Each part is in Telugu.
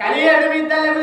కలియాడు విద్యలకు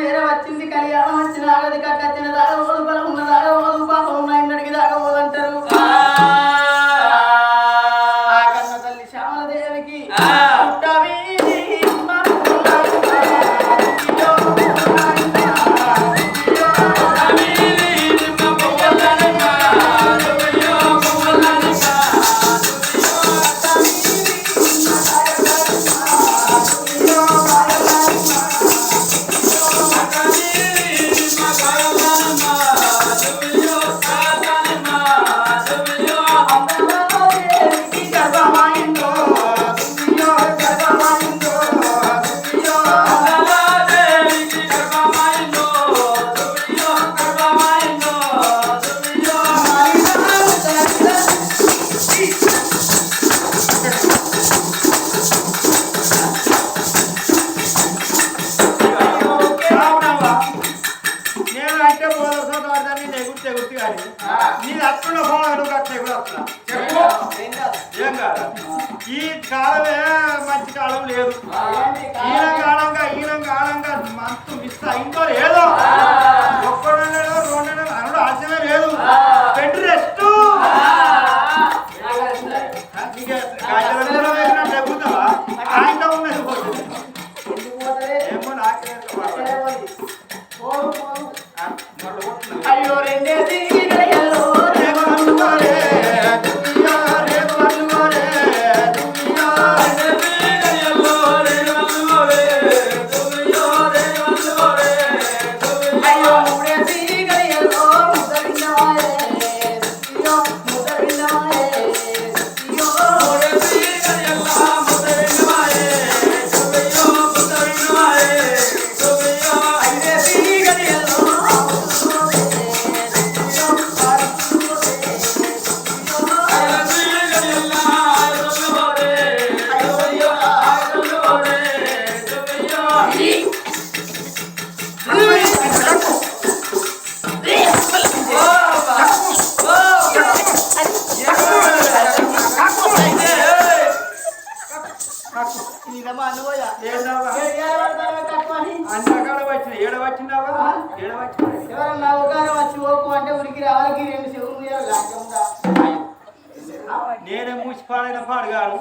నేనే మూసి పాడైన పాడుగాను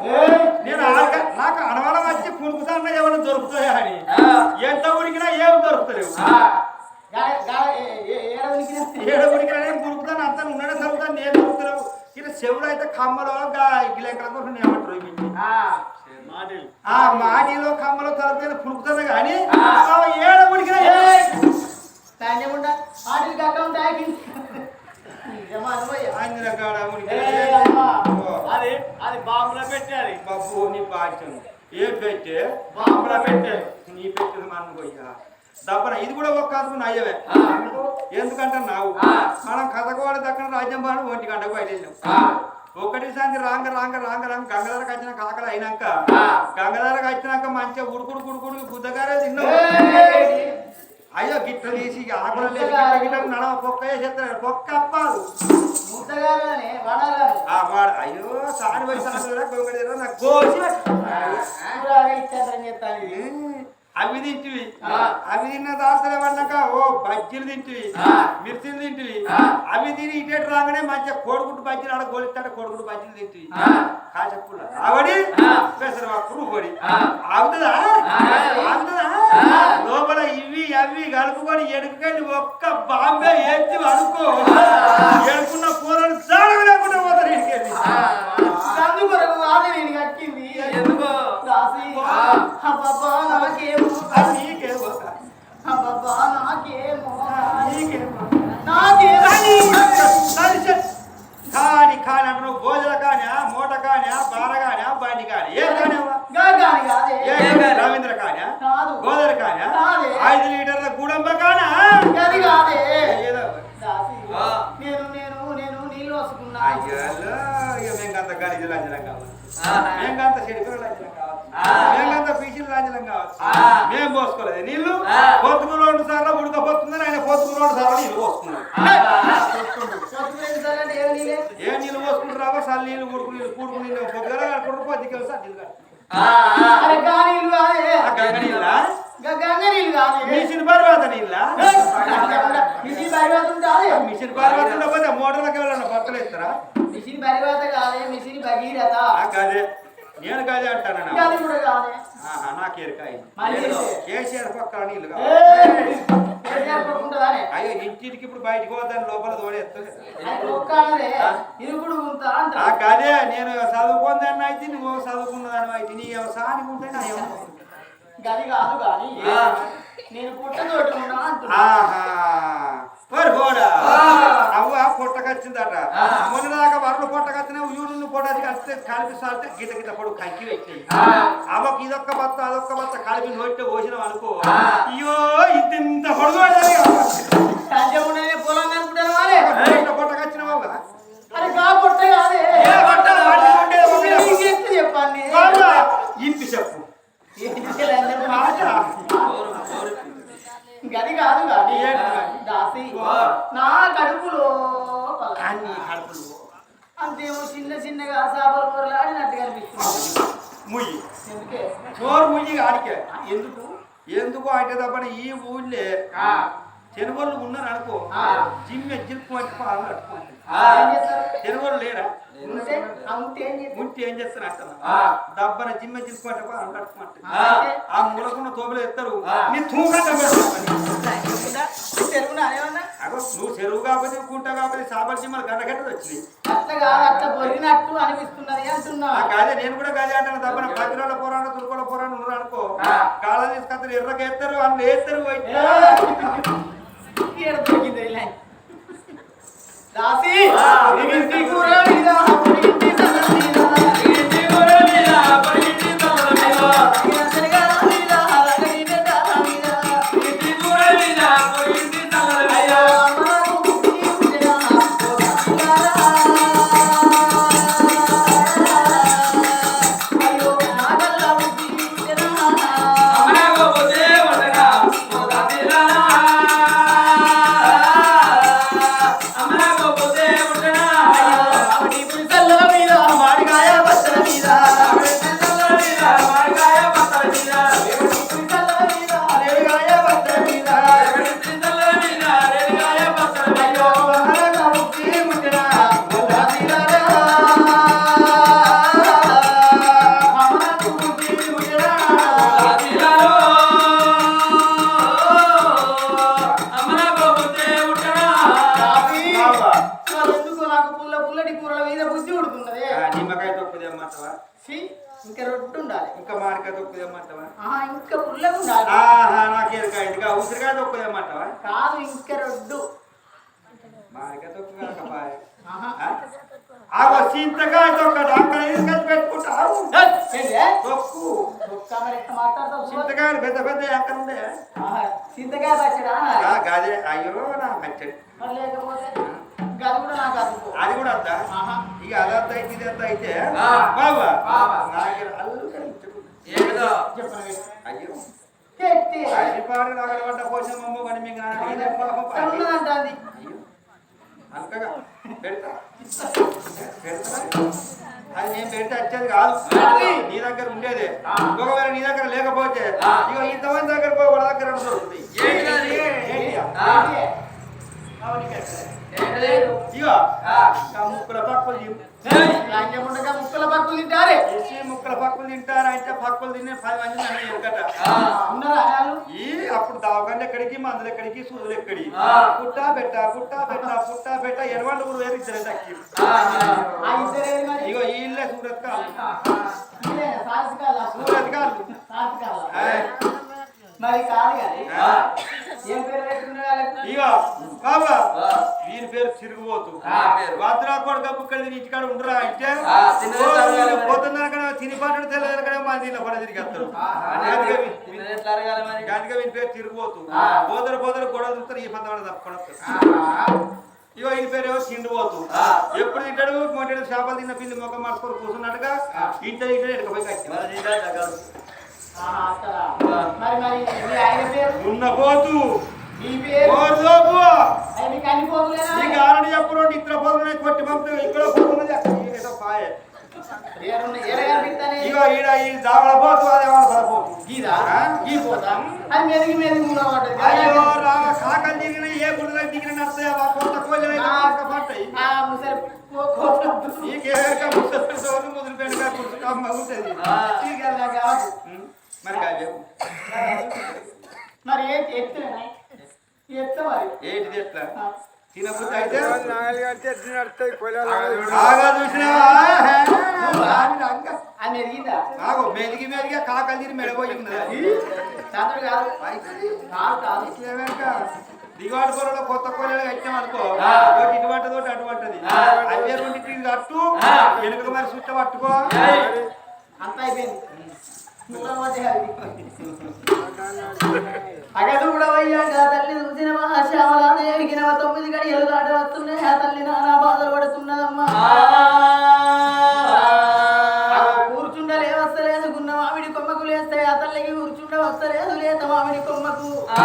నేను ఆడక నాకు అనవరం వచ్చి పుణుకుతాన్న ఏమైనా దొరుకుతాయా అని. ఎంత ఉడికినా ఏమి దొరుకుతలేవు. ఏడ ఉడికినా? నేను పుణుకుతాను అంత ఉండడే చదువుతాను నేను దొరుకుతలేవు ఇక చెవులు అయితే కమ్మలో గిలెక్కల కోసం నేను ఏమంటారు? ఆ. మాటిలో కమ్మలో తలపైన పుణుకుతుంది కానీ ఏడ ఉడికినా తాంజముండా ఆడికి అకౌంట్ ఆగింది అది అది బాంబులో పెట్టాలి బాబు నీ బాధ్యం ఏ పెట్టే? బాంబులో పెట్టే. నీ పెట్టిన మన పోయ్యా దప్పన ఇది కూడా ఒక్క కాదుకు నయ్యవే ఎందుకంటే నావు. మనం కథకోడ దక్కన రాజ్యం బాడు ఒంటి గంటకు బయట వెళ్ళాం ఒకటి సంది రాంగ రాంగ రాంగ రాంగ గంగధరకు వచ్చిన కాకలు అయినాక గంగధరకు వచ్చినాక మంచిగా ఉడుకుడు కుడుకుడు బుద్ధగారే తిన్నావు అయ్యో గిట్ట తీసి ఆకులు నడవ పొక్క వేసేస్తాడు పొక్క అప్పాలు. అయ్యో సారి వయసు నాకు కోసి అవి తింటివి. అవి తిన్న దాసలే పడినాక ఓ బజ్జీలు తింటివి. మిర్చిలు తింటివి. అవి తిని ఇటేటు రాగానే మంచిగా కోడిగుడ్డు బజ్జీలు ఆడ గోలిస్తాడు కోడిగుడ్డు బజ్జీలు తింటివి. కాచప్పుల ఆవడి పెసర పురుగొడి ఆగుతుందా ఆగుతుందా లోపల ఇవి అవి కలుపుకొని ఎడుకుకెళ్ళి ఒక్క బాంబే ఎత్తి అనుకో ఎడుకున్న కూరలు జాడగా లేకుండా పోతారు ఇంటికెళ్ళి. చదువు కొరకు అబ్బబ్బా నాకేమో నీకేమో అబ్బబ్బా నాకేమో నీకేమో కాని కాని అంటారు భోజన కాని మూట కాని బార కాని బండి కాని ఏ కాని? రవీంద్ర కాని కాదు గోదర కాని. ఐదు లీటర్ల గుడంబ కానా గది కాదే ఏదో దాసి ఆ. నేను నేను నేను నీళ్ళు వసుకున్నా అయ్యో ఇక మేంకంత గడిజి లాంఛనం కావాలి ఆ. మేంకంత చెడిపోయిన లాంఛనం కావాలి ఆ. మేంకంత పీచుల లాంఛనం కావాలి ఆ. మేం పోసుకోలేదు. నీళ్ళు ఆ. పొత్తుకు రెండు సార్లు ఉడకపోతుందని ఆయన పొత్తుకు రెండు సార్లు నీళ్ళు పోసుకున్నాడు. ఏ నీళ్ళు పోసుకుంటారావో సల్ నీళ్ళు ఉడుకు నీళ్ళు కూడుకు నీళ్ళు పొద్దుగా కడుకుంటారు పొద్దుకి వెళ్తా నీళ్ళు గంగ నీళ్ళా మిషన్ పర్వాత నీళ్ళ? మిషన్ పరివాత ఉండకపోతే మోటార్లకి వెళ్ళిన బట్టలు ఇస్తారా మిషన్ పరివాత కాదే మిషన్ భగీరథ. కాదే. నేను కాదే అంటాను కాదే నాకు ఎరకాయ కేసీఆర్ పక్కన నీళ్ళు అయ్యో ఇంటికి ఇప్పుడు బయటకు పోతాను లోపల అంటారు. గదే నేను చదువుకుందాన్ని అయితే నువ్వు చదువుకున్నదాన్ని అయితే నీ వ్యవసాయానికి ఉంటే నా. గది కాదు కానీ. నేను పుట్టతోటి ఉన్నా మరి పోడా? అవ్వ పొట్టకొచ్చిందట మొన్న దాకా వరలు పొట్టకొచ్చినా యూరిన్ పొట్టది కలిస్తే కలిపి సాల్తే గిట గిట పొడు కంకి వచ్చాయి అవ్వకి ఇదొక్క బత్త అదొక్క బత్త కలిపి నోటితో పోసినాం అనుకో. అయ్యో ఇంత పొడుగు సంజయ్ ఉండనే పొలం అనుకుంటాను వారే పొట్టకొచ్చినావు అది కా పొట్ట కాదే ఏ పొట్ట? వాడికి ఉండేది ఒకటే. నీకు ఎట్లా చెప్పండి ఇంటి చెప్పు మాట గది కాదు కానీ ఏంటి? దాసి ఆ. నా కడుపులో అన్ని కడుపులు అంతేమో చిన్న చిన్నగా చేపలు కూరలాడినట్టు కనిపిస్తుంది ముయ్యి ఎందుకే చోరు ముయ్యి ఆడికే ఎందుకు ఎందుకు తప్పని ఈ ఊళ్ళే చెరువులు ఉన్నారు అనుకో. జిమ్ కట్టుకోండి ఏం చేస్తారు? చెరువులు లేరా ఏం చేస్తారు? దబ్బన జిమ్మ జిల్పు అంటే పాలు కట్టుకోండి ఆ. ఆ. మూలకున్న తోబులు ఎత్తారు. నీ అగో నువ్వు చెరువు కాకపోతే కుంట కాకపోతే సాబర్ జిమ్మలు వచ్చినాయి. అట్లా కాదు అట్లా పొరిగినట్టు అనిపిస్తున్నది అంటున్నా ఆ కాదే నేను కూడా కాదే అంటాను. దబ్బన పతిరాల పోరాడు తురుకోల పోరాడు ఉన్నారు అనుకో. ఆ. కాళ్ళ తీసుకొస్తారు ఎర్రకి ఎత్తారు అన్ని ఎత్తారు. రాసి ఇంకా మామిడికాయ తొక్కుది అమ్మంటావా ఆహా ఇంకా పుల్లగా ఉండాలి ఆహా నాకు ఎరకాయ ఇంకా ఉసిరికాయ తొక్కుది అమ్మంటావా కాదు ఇంకా రొడ్డు. మామిడికాయ తొక్కు కనుక ఆహా. ఆగో చింతకాయ తొక్కదు అక్కడ తీసుకెళ్ళి పెట్టుకుంటారు ఏంటే? తొక్కు. ఒక్క మరి ఎట్ట మాట్లాడతావు? చింతకాయలు పెద్ద పెద్ద ఎక్కడ ఉండే. ఆహా, చింతకాయ పచ్చడా? అనాలి. ఆ, గదే అయ్యో నా పచ్చడి. మరి లేకపోతే గది కూడా నాకు అదుపు అది కూడా వద్దా ఆహా. ఇక అదంతా అయితే ఇది అంతా అయితే. ఆ. బాబా బాబా. నాకు చెప్పను అయ్యో. అడిపాడు కానీ మీకు. అంతగా. పెడతా. పెడతా. అది నేను పెడితే వచ్చేది కాదు? నీ దగ్గర ఉండేదే. ఒకవేళ నీ దగ్గర లేకపోతే. ఇక ఇంతమంది దగ్గర పోయి వాళ్ళ దగ్గర దొరుకుతాయి. ఆ ముక్కల పక్కులు. రాజ్యముండగా ముక్కల పక్కులు తింటారే చేసి ముక్కల పక్కులు తింటారంటే పక్కులు తినే పది మంది నన్ను ఎరగట ఆ. ఉన్నారా ఈ అప్పుడు దావకండి ఎక్కడికి మందులు ఎక్కడికి సూదులు ఎక్కడి. పుట్టా పెట్ట పుట్టా పెట్ట పుట్టా పెట్ట ఎడవండు కూడా వేరు ఇద్దరు మరి ఇగో ఈ ఇల్లే సూరత్ సాహసికాల సూరత్ ఆయ్. మరి కాదు కానీ ఆ. ఏం పేరు. వీని పేరు పేరు. వాద్రా కొడుక బుక్కడ తిని ఇంటికాడ ఉండరా అంటే. పోతున్నారు తిని పాటు తెల్లదనకనే మా దీనిలో పడ తిరిగి వస్తారు అందుకే వీ- వీ- తిన్నది ఎట్లా అరగాలి మరి? దానికే వీని పేరు తిరుగుబోతు ఆ. పోతరు పోతరు గొడవ చూస్తారు ఈ పంత తప్పకుండా. ఇగో ఈ పేరు ఏమో తిండిపోతు. ఎప్పుడు తింటాడు మొట్టడు చేపలు తిన్న పిల్లి మొక్క మార్చుకొని కూర్చున్నట్టుగా ఆ. ఇంట ఇంట ఎడకపోయి మరి. ఆ. మరి మీ ఆయన పేరు? ఉన్న పోతు మీ పేరు? అవి మీకు అన్ని పోతులేనా? నీకు ఆరని చెప్పు రెండు ఇతర పోతులు కొట్టి పంపుతూ ఇక్కడ పోతున్నది ఏదో పాయే. ఇగో ఈడ ఈ దావడ పోతు అదేమన్నా పదపోతు గీదా? ఆ? గీ పోతా? అది మెదిగి మెదిగి మూడో పడ్డది. అయ్యో రామ కాకలు దిగిన ఏ గుడిలో దిగిన నడుస్తాయా కొత్త కోళ్ళు పడతాయి ఆ ముసలి కో- కోపం. నీకేక ముసలి సోలు ముదురు మరి మరి ఏంటి ఎత్తునా? ఎత్త మరి. ఏంటిది ఎట్లా. తినబుద్ధి అయితే బాగా చూసినావా. అది మెదిగిందా ఆగో మెదిగి మెదిగి కాకలు మెడపోయి ఉన్నది. చాతుడు కాదు. కాదు కాదు. దిగువాటి కూరలో కొత్త కూరలు కట్టాం అనుకో. ఒకటి ఇటువంటి తోటి అటువంటిది. ఆ. అవే రెండింటికి కట్టు. వెనుక మరి చుట్ట పట్టుకో. అంత అయిపోయింది. అగదు కూడా తల్లి చూసిన శ్యామలాదేవికి నవ తొమ్మిది గడియలు దాట వస్తున్నాయి ఆ తల్లి నానా బాధలు పడుతున్నదమ్మా కూర్చుండలే వస్తలేదు గున్న మామిడి కొమ్మకు లేస్తే ఆ తల్లికి కూర్చుండ వస్తలేదు లేత మామిడి కొమ్మకు. ఆ.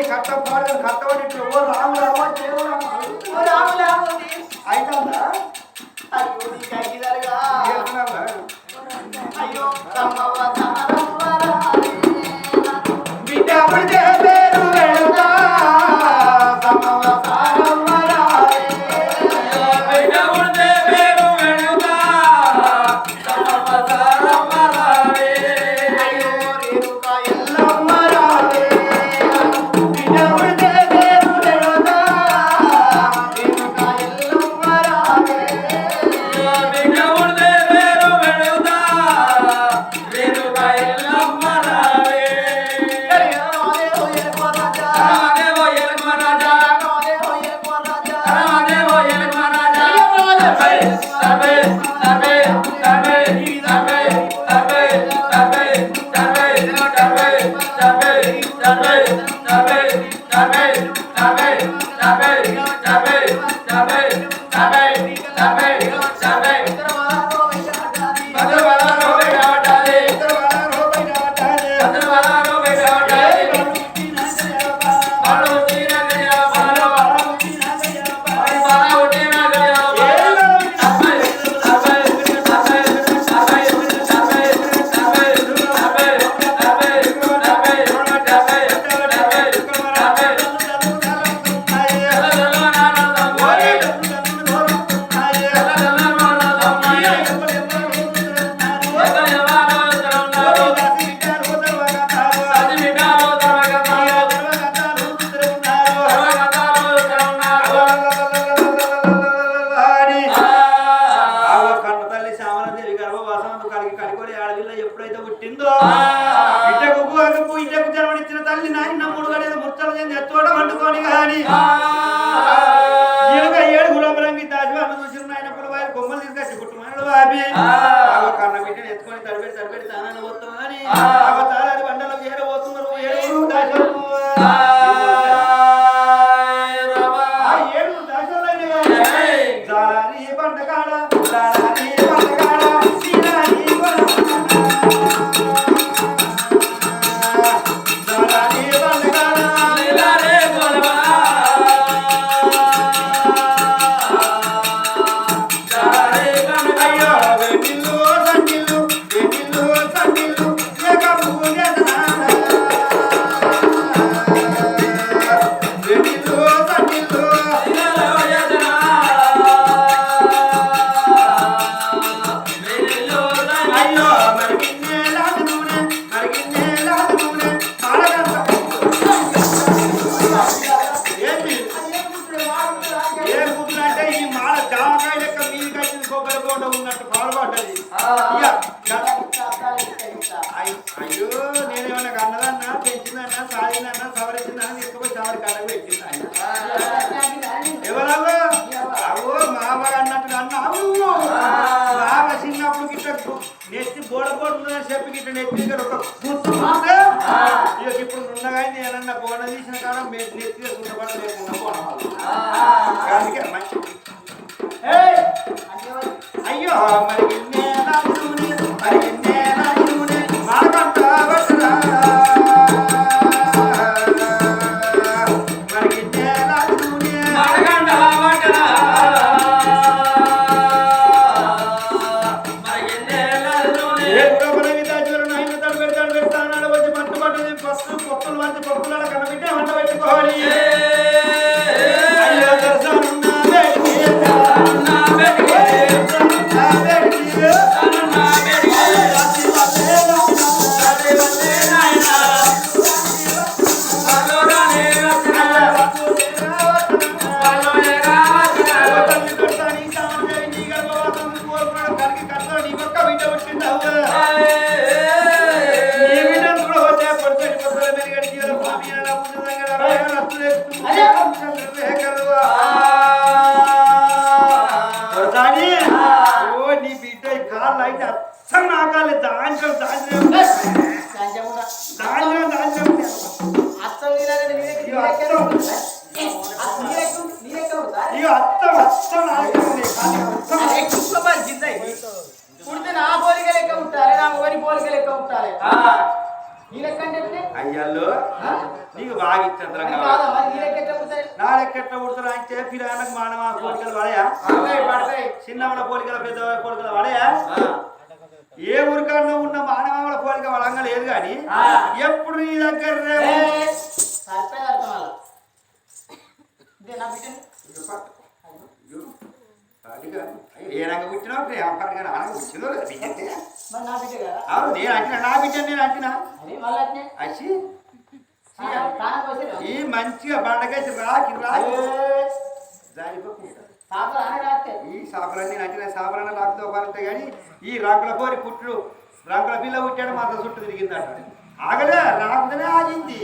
నీ కట్ట పాడు కట్టబడి ఇట్లా ఓ రాము రామా రాము? రాము అయ్యో నీకు అయ్యిదరుగా అయ్యో ఎప్పుడైతే పుట్టిందో ఇద్దకు గుహకు ఇద్దకు జన్మనిచ్చిన తల్లి నాయన మూడు గడేది ముచ్చలు చెంది ఎత్తుకోవడం అంటుకోని కానీ ఈయనక ఏడు గులాబరంగి దాజువాళ్ళు చూసిన ఆయన పులివారి కొమ్మలు తీసుకొచ్చి పుట్టుమాడు బాబీ. కన్న బిడ్డను ఎత్తుకొని తడిపెట్టి తడిపెడతాను మనకు అన్నదన్నా పెంచిందన్నా సాధిందన్నా సవరించిందా తీసుకుపోయి సవరి కళ్ళకు పెట్టిందా ఎవరల్లో అవో మామ అన్నట్టు అన్నావు బావ చిన్నప్పుడు గిట్ట నెత్తి బోడ బోడ చెప్పి గిట్ట నెత్తి దగ్గర ఒక గుర్తు ఇక ఇప్పుడు ఉండగా నేనన్నా బోడ తీసిన కాలం నెత్తి తీసుకుంటే మంచి పోలికల పెద్దవాళ్ళ పోలికల వాడయా ఏ ఊరికన్నా ఉన్న మానవాళ్ళ కోరిక వాళ్ళంగా లేదు కానీ? ఎప్పుడు నీ దగ్గర ఏ రంగ పుట్టినావు అప్పటిగా నాన్న పుట్టిందో అవును నేను అంటినా నా బిడ్డ నేను అంటినా? అచ్చి. ఈ మంచిగా బండకైతే రాకి రాకి. జారిపోకుండా ఈ సాపలన్నీ నచ్చిన సాపలన్న లాక్తో పడతాయి కానీ ఈ రంగుల కోరి పుట్లు రాకుల పిల్ల పుట్టాడు మాత్రం చుట్టూ తిరిగిందట. ఆగలే రాకుండానే ఆగింది.